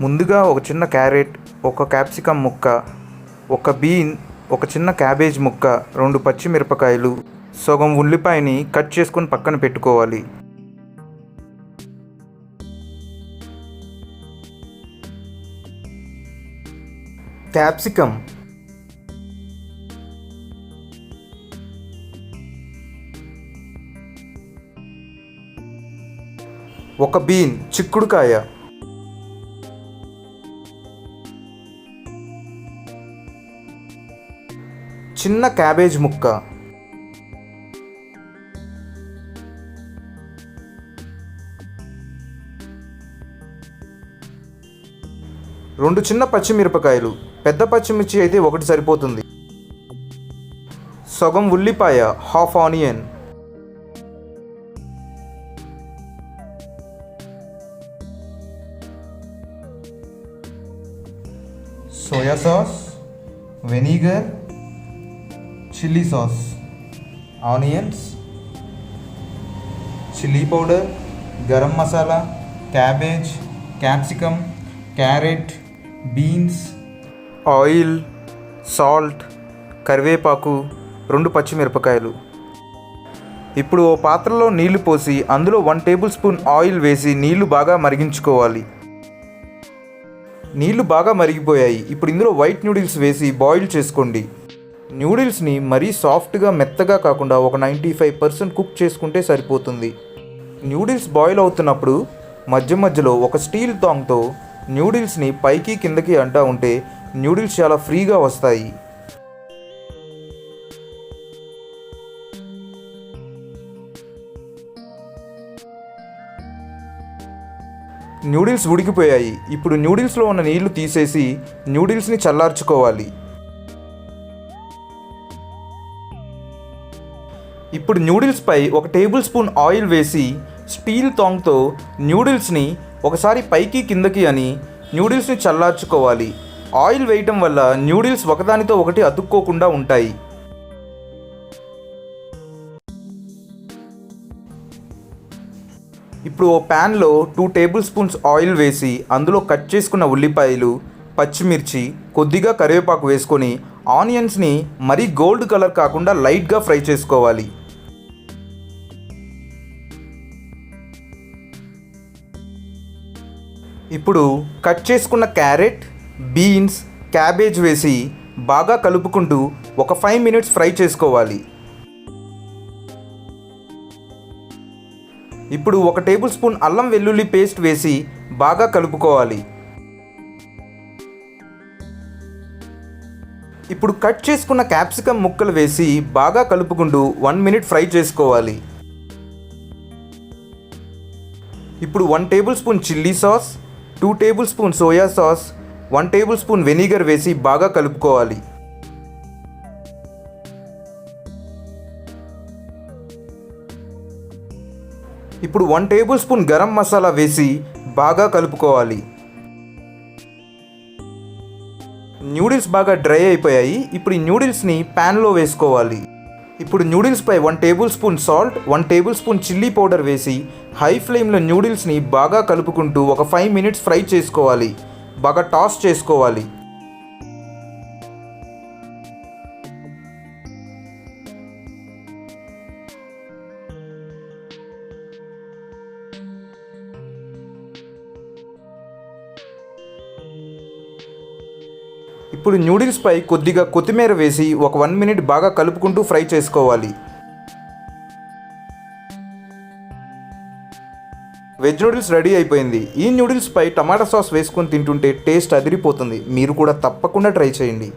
ముందుగా ఒక చిన్న క్యారెట్ ఒక క్యాప్సికమ్ ముక్క ఒక బీన్ ఒక చిన్న క్యాబేజ్ ముక్క రెండు పచ్చిమిరపకాయలు సగం ఉల్లిపాయని కట్ చేసుకొని పక్కన పెట్టుకోవాలి. క్యాప్సికమ్. ఒక బీన్ చిక్కుడుకాయ. చిన్న క్యాబేజ్ ముక్క. రెండు చిన్న పచ్చిమిరపకాయలు. పెద్ద పచ్చిమిర్చి అయితే ఒకటి సరిపోతుంది. సగం ఉల్లిపాయ half onion. Soya sauce vinegar chilli sauce onions chilli powder garam masala cabbage capsicum carrot beans oil salt కరివేపాకు రెండు పచ్చిమిరపకాయలు ఇప్పుడు ఓ పాత్రలో నీళ్ళు పోసి అందులో వన్ టేబుల్ స్పూన్ ఆయిల్ వేసి నీళ్ళు బాగా మరిగించుకోవాలి నీళ్ళు బాగా మరిగిపోయాయి ఇప్పుడు ఇందులో వైట్ నూడిల్స్ వేసి బాయిల్ చేసుకోండి నూడిల్స్ని మరీ సాఫ్ట్గా మెత్తగా కాకుండా ఒక నైంటీ ఫైవ్ పర్సెంట్ కుక్ చేసుకుంటే సరిపోతుంది. నూడిల్స్ బాయిల్ అవుతున్నప్పుడు మధ్య మధ్యలో ఒక స్టీల్ తాంగ్తో న్యూడిల్స్ని పైకి కిందకి అంటా ఉంటే నూడిల్స్ చాలా ఫ్రీగా వస్తాయి. నూడిల్స్ ఉడికిపోయాయి. ఇప్పుడు నూడిల్స్లో ఉన్న నీళ్ళు తీసేసి నూడిల్స్ని చల్లార్చుకోవాలి. ఇప్పుడు నూడిల్స్పై ఒక టేబుల్ స్పూన్ ఆయిల్ వేసి స్టీల్ తాంగ్తో న్యూడిల్స్ని ఒకసారి పైకి కిందకి అని నూడిల్స్ని చల్లార్చుకోవాలి. ఆయిల్ వేయటం వల్ల న్యూడిల్స్ ఒకదానితో ఒకటి అతుక్కోకుండా ఉంటాయి. ఇప్పుడు ఓ ప్యాన్లో టూ టేబుల్ స్పూన్స్ ఆయిల్ వేసి అందులో కట్ చేసుకున్న ఉల్లిపాయలు పచ్చిమిర్చి కొద్దిగా కరివేపాకు వేసుకొని ఆనియన్స్ని మరీ గోల్డ్ కలర్ కాకుండా లైట్గా ఫ్రై చేసుకోవాలి. ఇప్పుడు కట్ చేసుకున్న క్యారెట్ బీన్స్ క్యాబేజ్ వేసి బాగా కలుపుకుంటూ ఒక ఫైవ్ మినిట్స్ ఫ్రై చేసుకోవాలి. ఇప్పుడు ఒక టేబుల్ స్పూన్ అల్లం వెల్లుల్లి పేస్ట్ వేసి బాగా కలుపుకోవాలి. ఇప్పుడు కట్ చేసుకున్న క్యాప్సికమ్ ముక్కలు వేసి బాగా కలుపుకుంటూ వన్ మినిట్ ఫ్రై చేసుకోవాలి. ఇప్పుడు one tablespoon chilli sauce two tablespoon soya sauce one tablespoon vinegar వేసి బాగా కలుపుకోవాలి. ఇప్పుడు one tablespoon garam masala వేసి బాగా కలుపుకోవాలి. న్యూడిల్స్ బాగా డ్రై అయిపోయాయి. ఇప్పుడు ఈ న్యూడిల్స్ని ప్యాన్లో వేసుకోవాలి. ఇప్పుడు న్యూడిల్స్పై one tablespoon salt one tablespoon chilli powder వేసి హై ఫ్లేమ్లో న్యూడిల్స్ని బాగా కలుపుకుంటూ ఒక ఫైవ్ మినిట్స్ ఫ్రై చేసుకోవాలి. బాగా టాస్ చేసుకోవాలి. ఇప్పుడు న్యూడిల్స్పై కొద్దిగా కొత్తిమీర వేసి ఒక వన్ మినిట్ బాగా కలుపుకుంటూ ఫ్రై చేసుకోవాలి. వెజ్ నూడిల్స్ రెడీ అయిపోయింది. ఈ నూడిల్స్పై టమాటా సాస్ వేసుకొని తింటుంటే టేస్ట్ అదిరిపోతుంది. మీరు కూడా తప్పకుండా ట్రై చేయండి.